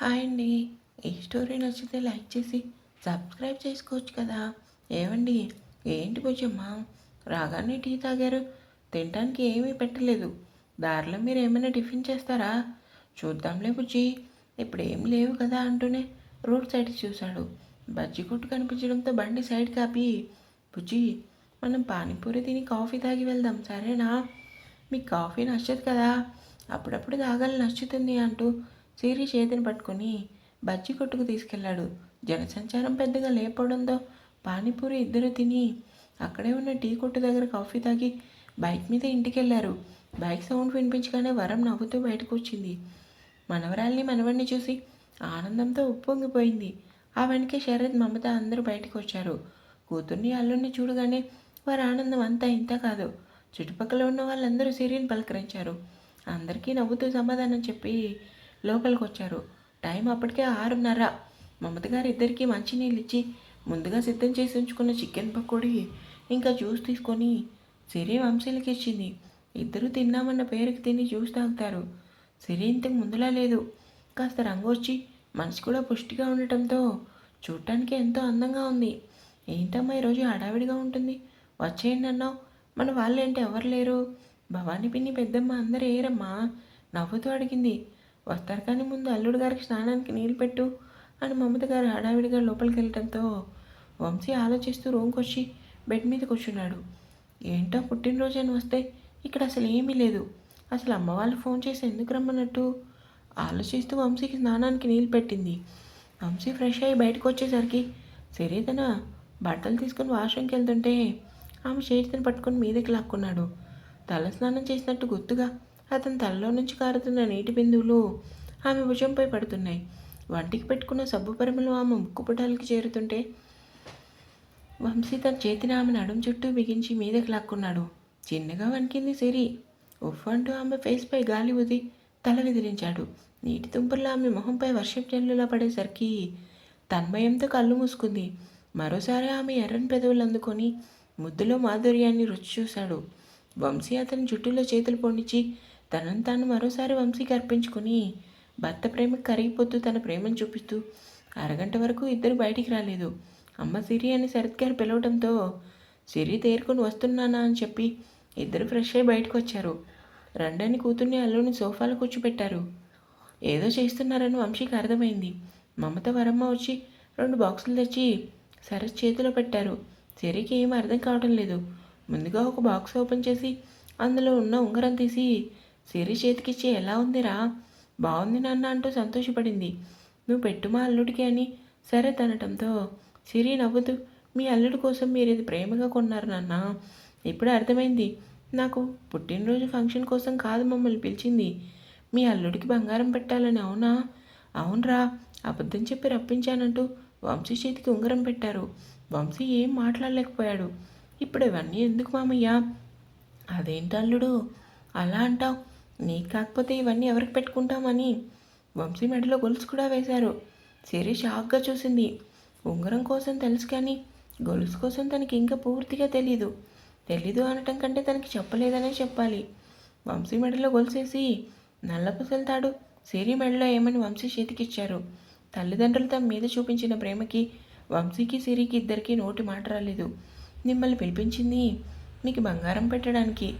Hi అండి. ఈ story నచ్చితే లైక్ చేసి సబ్స్క్రైబ్ చేసుకోవచ్చు కదా. ఏమండి ఏంటి బుజ్జమ్మ రాగానే టీ తాగారు. తినడానికి ఏమీ పెట్టలేదు. దారిలో మీరు ఏమైనా టిఫిన్ చేస్తారా? చూద్దాంలే బుజ్జి. ఇప్పుడు ఏం లేవు కదా అంటూనే రోడ్ సైడ్ చూశాడు. బజ్జి కొట్టు కనిపించడంతో బండి సైడ్ కాపి. బుజ్జి మనం పానీపూరి తిని కాఫీ తాగి వెళ్దాం సరేనా? మీకు కాఫీ నచ్చదు కదా? అప్పుడప్పుడు తాగాలి నచ్చుతుంది అంటూ సిరి చేతిని పట్టుకొని బజ్జి కొట్టుకు తీసుకెళ్ళాడు జనసంచారం పెద్దగా లేకపోవడంతో పానీపూరి ఇద్దరు తిని అక్కడే ఉన్న టీ కొట్టు దగ్గర కాఫీ తాగి బైక్ మీద ఇంటికి వెళ్ళారు బైక్ సౌండ్ వినిపించగానే వరం నవ్వుతూ బయటకు వచ్చింది మనవరాల్ని మనవడిని చూసి ఆనందంతో ఉప్పొంగిపోయింది. ఆ వెనకే శరత్ మమత అందరూ బయటకు వచ్చారు కూతుర్ని అల్లుడిని చూడగానే వారి ఆనందం అంతా ఇంత కాదు. చుట్టుపక్కల ఉన్న వాళ్ళందరూ సిరిని పలకరించారు. అందరికీ నవ్వుతూ సమాధానం చెప్పి లోపలికి వచ్చారు టైం అప్పటికే ఆరున్నర. మమత గారు ఇద్దరికి మంచినీళ్ళు ఇచ్చి ముందుగా సిద్ధం చేసి ఉంచుకున్న చికెన్ పకోడీ ఇంకా జ్యూస్ తీసుకొని సిరి వంశీలకి ఇచ్చింది. ఇద్దరు తిన్నామన్న పేరుకి తిని జ్యూస్ తాగుతారు. సిరి ఇంతకు ముందులా లేదు. కాస్త రంగు వచ్చి మనసు కూడా పుష్టిగా ఉండటంతో చూడటానికి ఎంతో అందంగా ఉంది. ఏంటమ్మా ఈరోజు హడావిడిగా ఉంటుంది? వచ్చేయండి అన్నావు. మన వాళ్ళేంటి ఎవరు లేరు? భవానీ పిన్ని పెద్దమ్మ అందరు ఏరమ్మా? నవ్వుతూ అడిగింది. వస్తారు కానీ ముందు అల్లుడు గారికి స్నానానికి నీళ్ళు పెట్టు అని మమత గారు హడావిడిగా లోపలికి వెళ్ళటంతో వంశీ ఆలోచిస్తూ రూమ్కి వచ్చి బెడ్ మీద కూర్చున్నాడు. ఏంటో పుట్టినరోజు అని వస్తే ఇక్కడ అసలు ఏమీ లేదు. అసలు అమ్మ వాళ్ళు ఫోన్ చేసి ఎందుకు రమ్మన్నట్టు? ఆలోచిస్తూ వంశీకి స్నానానికి నీళ్ళు పెట్టింది. వంశీ ఫ్రెష్ అయ్యి బయటకు వచ్చేసరికి సరే తన బట్టలు తీసుకుని వాష్రూమ్కి వెళ్తుంటే ఆమె చేతిని పట్టుకొని మీదకి లాక్కున్నాడు. తల స్నానం చేసినట్టు గుర్తుగా అతని తలలో నుంచి కారుతున్న నీటి బిందువులు ఆమె భుజంపై పడుతున్నాయి. వంటికి పెట్టుకున్న సబ్బు పరిమళం ఆమె ముక్కుపుటాలకి చేరుతుంటే వంశీ తన చేతిని ఆమె నడుం చుట్టూ బిగించి మీదకి లాక్కున్నాడు. చిన్నగా వణికింది సిరి. ఉఫ్ అంటూ ఆమె ఫేస్పై గాలి ఊది తల విదిలించాడు నీటి తుంపర్లో ఆమె మొహంపై వర్షం జల్లులా పడేసరికి తన్మయంతో కళ్ళు మూసుకుంది. మరోసారి ఆమె ఎర్రని పెదవులు అందుకొని ముద్దులో మాధుర్యాన్ని రుచి చూశాడు. వంశీ అతని జుట్టులో చేతులు పొండిచి తనను తాను మరోసారి వంశీకి అర్పించుకుని భర్త ప్రేమకు కరిగిపోతూ తన ప్రేమను చూపిస్తూ అరగంట వరకు ఇద్దరు బయటికి రాలేదు. అమ్మ సిరి అని శరత్ గారు పిలవడంతో సిరి తేరుకొని వస్తున్నానా అని చెప్పి ఇద్దరు ఫ్రెష్ అయి బయటకు వచ్చారు. రండని కూతుర్ని అల్లుని సోఫాలో కూర్చోపెట్టారు ఏదో చేస్తున్నారని వంశీకి అర్థమైంది. మమత వరమ్మ వచ్చి రెండు బాక్సులు తెచ్చి శరత్ చేతిలో పెట్టారు. సిరికి ఏం అర్థం కావడం లేదు. ముందుగా ఒక బాక్స్ ఓపెన్ చేసి అందులో ఉన్న ఉంగరం తీసి సిరి చేతికిచ్చి ఎలా ఉందిరా? బాగుంది నాన్న అంటూ సంతోషపడింది. నువ్వు పెట్టు మా అల్లుడికి అని సరే తనటంతో సిరి నవ్వుతూ మీ అల్లుడి కోసం మీరు ఇది ప్రేమగా కొన్నారు నాన్న. ఇప్పుడు అర్థమైంది. నాకు పుట్టినరోజు ఫంక్షన్ కోసం కాదు మమ్మల్ని పిలిచింది. మీ అల్లుడికి బంగారం పెట్టాలని అవునా? అవునరా అబద్ధం చెప్పి రప్పించానంటూ వంశీ చేతికి ఉంగరం పెట్టారు. వంశీ ఏం మాట్లాడలేకపోయాడు. ఇప్పుడు ఇవన్నీ ఎందుకు మామయ్య? అదేంటి అల్లుడు? అలా అంటావు? నీకు కాకపోతే ఇవన్నీ ఎవరికి పెట్టుకుంటామని? వంశీ మెడలో గొలుసు కూడా వేశారు. సిరి షాక్గా చూసింది. ఉంగరం కోసం తెలుసు కానీ గొలుసు కోసం తనకి ఇంకా పూర్తిగా తెలీదు. తెలీదు అనటం కంటే తనకి చెప్పలేదనే చెప్పాలి. వంశీ మెడలో గొలుసేసి నల్లపుసలు తాడు సిరి మెడలో ఏమని వంశీ చేతికిచ్చారు? తల్లిదండ్రులు తమ మీద చూపించిన ప్రేమకి వంశీకి సిరికి ఇద్దరికి నోటి మాట రాలేదు. మిమ్మల్ని పిలిపించింది నీకు బంగారం పెట్టడానికి.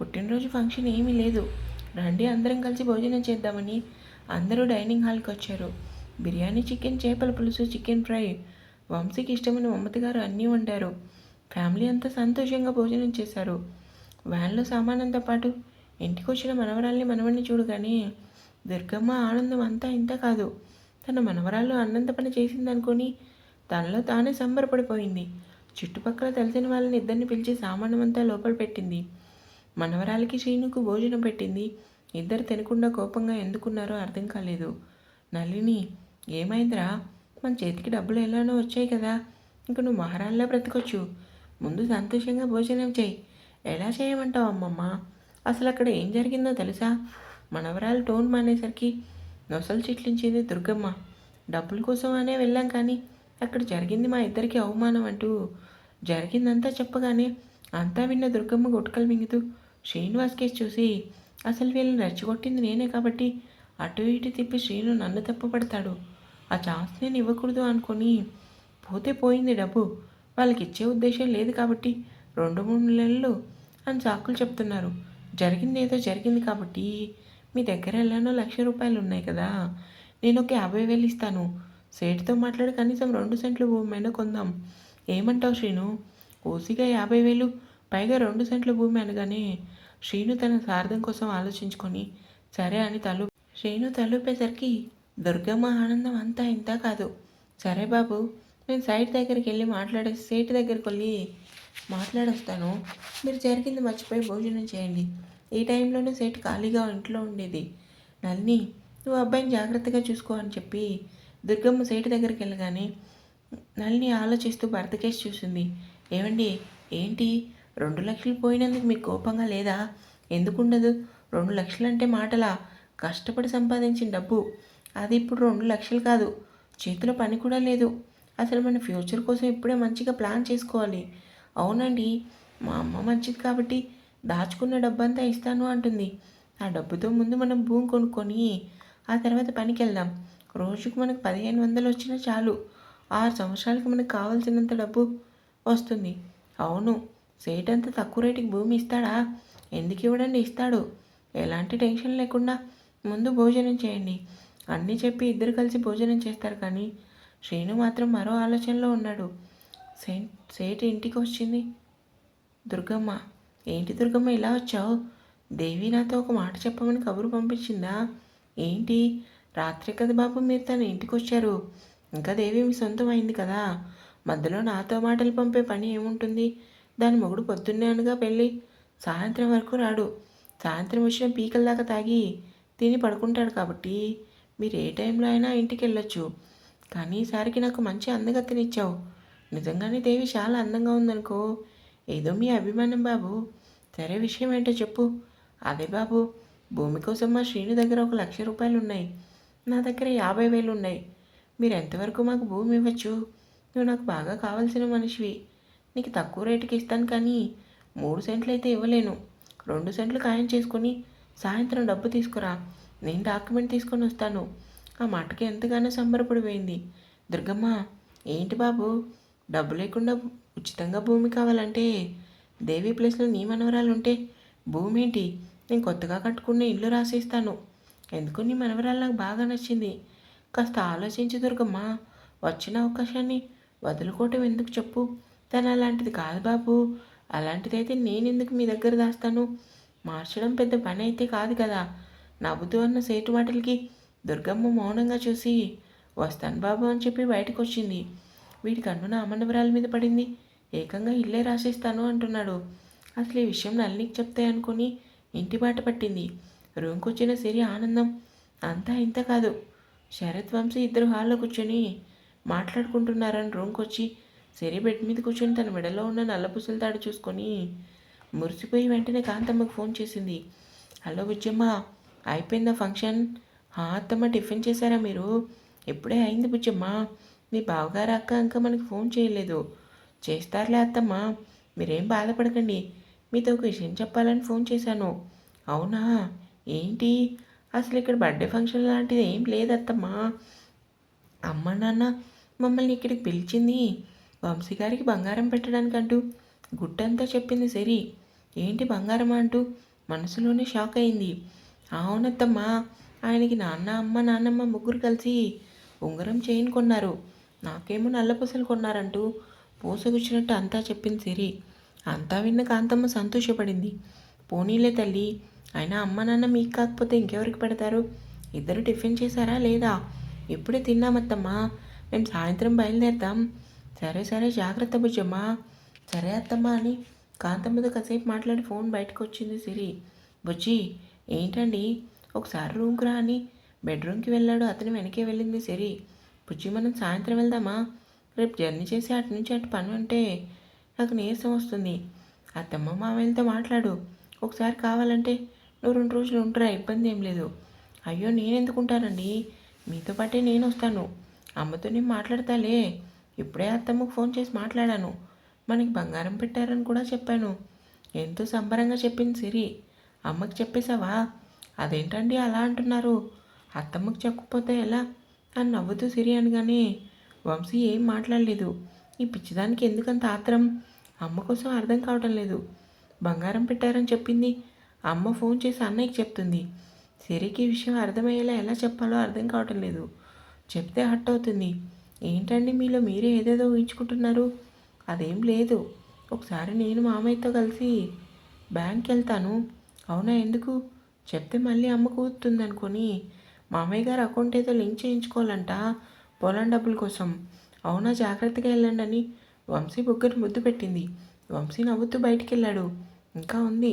పుట్టినరోజు ఫంక్షన్ ఏమీ లేదు. రండి అందరం కలిసి భోజనం చేద్దామని. అందరూ డైనింగ్ హాల్కి వచ్చారు. బిర్యానీ చికెన్ చేపల పులుసు చికెన్ ఫ్రై. వంశీకి ఇష్టమైన మమ్మతి గారు అన్నీ వండారు. ఫ్యామిలీ అంతా సంతోషంగా భోజనం చేశారు. వ్యాన్లో సామానంతో పాటు ఇంటికి వచ్చిన మనవరాల్ని మనవడిని చూడగానే దుర్గమ్మ ఆనందం అంతా ఇంత కాదు. తన మనవరాలు అన్నంత పని చేసిందనుకొని తనలో తానే సంబరపడిపోయింది. చుట్టుపక్కల తెలిసిన వాళ్ళని ఇద్దరిని పిలిచి సామానమంతా లోపల పెట్టింది. మనవరాలకి శ్రీనుకు భోజనం పెట్టింది. ఇద్దరు తినకుండా కోపంగా ఎందుకున్నారో అర్థం కాలేదు. నళిని ఏమైందిరా? మన చేతికి డబ్బులు ఎలానో వచ్చాయి కదా. ఇంక నువ్వు మహారాణిలా బ్రతకొచ్చు. ముందు సంతోషంగా భోజనం చేయి. ఎలా చేయమంటావు అమ్మమ్మ? అసలు అక్కడ ఏం జరిగిందో తెలుసా? మనవరాలు టోన్ మానేసరికి నొసలు చిట్లించింది దుర్గమ్మ. డబ్బుల కోసం అనే వెళ్ళాం కానీ అక్కడ జరిగింది మా ఇద్దరికి అవమానం అంటూ జరిగిందంతా చెప్పగానే అంతా విన్న దుర్గమ్మ గుట్కలు మింగుతూ శ్రీనివాస్ కేసు చూసి అసలు వీళ్ళని రెచ్చగొట్టింది నేనే కాబట్టి అటు ఇటు తిప్పి శ్రీను నన్ను తప్పుపడతాడు ఆ ఛాన్స్ నేను ఇవ్వకూడదు అనుకొని పోతే పోయింది డబ్బు. వాళ్ళకి ఇచ్చే ఉద్దేశం లేదు కాబట్టి రెండు మూడు నెలలు అని సాకులు చెప్తున్నారు. జరిగింది ఏదో జరిగింది కాబట్టి మీ దగ్గర ఎలానో లక్ష రూపాయలు ఉన్నాయి కదా. నేను ఒక యాభై వేలు ఇస్తాను. సేటుతో మాట్లాడి కనీసం రెండు సెంట్లు భూమి కొందాం. ఏమంటావు శ్రీను? ఓసిగా యాభై వేలు పైగా రెండు సెంట్ల భూమి అనగానే శ్రీను తన సార్థం కోసం ఆలోచించుకొని సరే అని తలు శ్రీను తలుపేసరికి దుర్గమ్మ ఆనందం అంతా ఇంత కాదు. సరే బాబు నేను సైట్ దగ్గరికి వెళ్ళి మాట్లాడే సైట్ దగ్గరికి వెళ్ళి మాట్లాడొస్తాను. మీరు జరిగింది మర్చిపోయి భోజనం చేయండి. ఈ టైంలోనే సైట్ ఖాళీగా ఇంట్లో ఉండేది. నల్ని నువ్వు అబ్బాయిని జాగ్రత్తగా చూసుకో అని చెప్పి దుర్గమ్మ సేటు దగ్గరికి వెళ్ళగానే నల్ని ఆలోచిస్తూ భర్త కేసు చూసింది. ఏమండి ఏంటి? రెండు లక్షలు పోయినందుకు మీకు కోపంగా లేదా? ఎందుకు ఉండదు రెండు లక్షలు అంటే మాటలా? కష్టపడి సంపాదించిన డబ్బు. అది ఇప్పుడు రెండు లక్షలు కాదు. చేతిలో పని కూడా లేదు. అసలు మన ఫ్యూచర్ కోసం ఇప్పుడే మంచిగా ప్లాన్ చేసుకోవాలి. అవునండి మా అమ్మ మంచిది కాబట్టి దాచుకున్న డబ్బంతా ఇస్తాను అంటుంది. ఆ డబ్బుతో ముందు మనం భూమి కొనుక్కొని ఆ తర్వాత పనికి వెళ్దాం రోజుకు మనకు పదిహేను వందలు వచ్చినా చాలు. ఆరు సంవత్సరాలకి మనకు కావాల్సినంత డబ్బు వస్తుంది. అవును సేట్ అంత తక్కువ రేటుకి భూమి ఇస్తాడా? ఎందుకు ఇవ్వడండి ఇస్తాడు? ఎలాంటి టెన్షన్ లేకుండా ముందు భోజనం చేయండి. అన్నీ చెప్పి ఇద్దరు కలిసి భోజనం చేస్తారు కానీ శ్రీను మాత్రం మరో ఆలోచనలో ఉన్నాడు. సే సేటు ఇంటికి వచ్చింది. దుర్గమ్మ ఏంటి దుర్గమ్మ ఇలా వచ్చావు? దేవి నాతో ఒక మాట చెప్పమని కబురు పంపించిందా? ఏంటి? రాత్రి కదా బాబు మీరు తన ఇంటికి వచ్చారు. ఇంకా దేవి మీ సొంతం అయింది కదా. మధ్యలో నాతో మాటలు పంపే పని ఏముంటుంది? దాని మొగుడు పొద్దున్నే అనగా పెళ్ళి. సాయంత్రం వరకు రాడు. సాయంత్రం వచ్చిన పీకల దాకా తాగి తిని పడుకుంటాడు కాబట్టి మీరు ఏ టైంలో అయినా ఇంటికి వెళ్ళొచ్చు కానీ ఈసారికి నాకు మంచి అందగత్తెనిచ్చావు. నిజంగానే దేవి చాలా అందంగా ఉందనుకో. ఏదో మీ అభిమానం బాబు. సరే విషయం ఏంటో చెప్పు. అదే బాబు భూమి కోసం మా శ్రీని దగ్గర ఒక లక్ష రూపాయలు ఉన్నాయి నా దగ్గర యాభై వేలు ఉన్నాయి మీరు ఎంతవరకు మాకు భూమి ఇవ్వచ్చు? నువ్వు నాకు బాగా కావాల్సిన మనిషివి. నీకు తక్కువ రేటుకి ఇస్తాను కానీ మూడు సెంట్లు అయితే ఇవ్వలేను. రెండు సెంట్లు ఖాయం చేసుకుని సాయంత్రం డబ్బు తీసుకురా. నేను డాక్యుమెంట్ తీసుకొని వస్తాను. ఆ మాటకి ఎంతగానో సంబరపడిపోయింది. దుర్గమ్మ ఏంటి బాబు? డబ్బు లేకుండా ఉచితంగా భూమి కావాలంటే దేవి ప్లేస్లో నీ మనవరాలు ఉంటే భూమి ఏంటి నేను కొత్తగా కట్టుకున్న ఇల్లు రాసిస్తాను. ఎందుకు నీ మనవరాలు నాకు బాగా నచ్చింది? కాస్త ఆలోచించి దుర్గమ్మ. వచ్చిన అవకాశాన్ని వదులుకోవటం ఎందుకు చెప్పు. తను అలాంటిది కాదు బాబు. అలాంటిదైతే నేను ఎందుకు మీ దగ్గర దాస్తాను? మార్చడం పెద్ద పని అయితే కాదు కదా. నవ్వుతూ అన్న సేటు మాటలకి దుర్గమ్మ మౌనంగా చూసి వస్తాను బాబు అని చెప్పి బయటకు వచ్చింది వీడి కన్ను నా అమ్మనవరాల మీద పడింది. ఏకంగా ఇల్లే రాసిస్తాను అంటున్నాడు. అసలు ఈ విషయం నల్లికి చెప్తాయి అనుకుని ఇంటి బాట పట్టింది. రూమ్కి వచ్చిన సిరి ఆనందం అంతా ఇంత కాదు. శరత్ వంశీ ఇద్దరు హాల్లో కూర్చొని మాట్లాడుకుంటున్నారని రూమ్కి వచ్చి సిరి బెడ్ మీద కూర్చొని తన మెడలో ఉన్న నల్ల పుసల తాడు చూసుకొని మురిసిపోయి వెంటనే కాంతమ్మకు ఫోన్ చేసింది. హలో బుజ్జమ్మ అయిపోయిందా ఫంక్షన్? అత్తమ్మ టిఫిన్ చేశారా మీరు? ఎప్పుడే అయింది బుజ్జమ్మ? మీ బావగారు అక్క ఇంకా మనకి ఫోన్ చేయలేదు. చేస్తారులే అత్తమ్మ. మీరేం బాధపడకండి. మీతో ఒక విషయం చెప్పాలని ఫోన్ చేశాను. అవునా? ఏంటి? అసలు ఇక్కడ బర్త్డే ఫంక్షన్ లాంటిది ఏం లేదత్తమ్మా అమ్మ నాన్న మమ్మల్ని ఇక్కడికి పిలిచింది వంశీ గారికి బంగారం పెట్టడానికి అంటూ గుట్టంతా చెప్పింది సరి ఏంటి బంగారం అంటూ మనసులోనే షాక్ అయింది. అవునత్తమ్మా ఆయనకి నాన్న అమ్మ నాన్నమ్మ ముగ్గురు కలిసి ఉంగరం చైన్ కొన్నారు. నాకేమో నల్లపూసలు కొన్నారంటూ పూసగుచ్చినట్టు అంతా చెప్పింది సిరి అంతా విన్న కాంతమ్మ సంతోషపడింది. పోనీలే తల్లి అయినా అమ్మ నాన్న మీకు కాకపోతే ఇంకెవరికి పెడతారు? ఇద్దరు టిఫిన్ చేశారా లేదా? ఇప్పుడే తిన్నామత్తమ్మా. మేము సాయంత్రం బయలుదేరతాం. సరే సరే జాగ్రత్త బుజ్జమ్మా సరే అత్తమ్మా అని కాంతమ్మతో కాసేపు మాట్లాడి ఫోన్ బయటకు వచ్చింది సిరి. బుజ్జి ఏంటండి? ఒకసారి రూమ్కి రా అని బెడ్రూమ్కి వెళ్ళాడు. అతని వెనకే వెళ్ళింది సిరి. బుజ్జి మనం సాయంత్రం వెళ్దామా? రేపు జర్నీ చేసి అటు నుంచి అటు పని ఉంటే నాకు నీరసం వస్తుంది. అత్తమ్మ మామయ్యలతో మాట్లాడు. ఒకసారి కావాలంటే నువ్వు రెండు రోజులు ఉంటారా ఇబ్బంది ఏం లేదు. అయ్యో నేను ఎందుకుంటానండి మీతో పాటే నేను వస్తాను అమ్మతో నేను మాట్లాడతాలే. ఇప్పుడే అత్తమ్మకు ఫోన్ చేసి మాట్లాడాను. మనకి బంగారం పెట్టారని కూడా చెప్పాను. ఎంతో సంబరంగా చెప్పింది సిరి. అమ్మకి చెప్పేశావా? అదేంటండి అలా అంటున్నారు? అత్తమ్మకు చెప్పకపోతే ఎలా? అని నవ్వుతూ సిరి అనగానే వంశీ ఏం మాట్లాడలేదు. ఈ పిచ్చిదానికి ఎందుకంత ఆత్రం? అమ్మ కోసం అర్థం కావటం లేదు. బంగారం పెట్టారని చెప్పింది. అమ్మ ఫోన్ చేసి అన్నయ్యకి చెప్తుంది. సిరికి ఈ విషయం అర్థమయ్యేలా ఎలా చెప్పాలో అర్థం కావటం లేదు. చెప్తే హట్ అవుతుంది. ఏంటండి మీలో మీరే ఏదేదో ఊహించుకుంటున్నారు? అదేం లేదు. ఒకసారి నేను మామయ్యతో కలిసి బ్యాంక్కి వెళ్తాను అవునా ఎందుకు? చెప్తే మళ్ళీ అమ్మ కూతుంది అనుకొని మామయ్య గారు అకౌంట్ ఏదో లింక్ చేయించుకోవాలంట. పొలం డబ్బుల కోసం. అవునా? జాగ్రత్తగా వెళ్ళండి అని వంశీ బుగ్గను ముద్దు పెట్టింది. వంశీ నవ్వుతూ బయటికి వెళ్ళాడు ఇంకా ఉంది.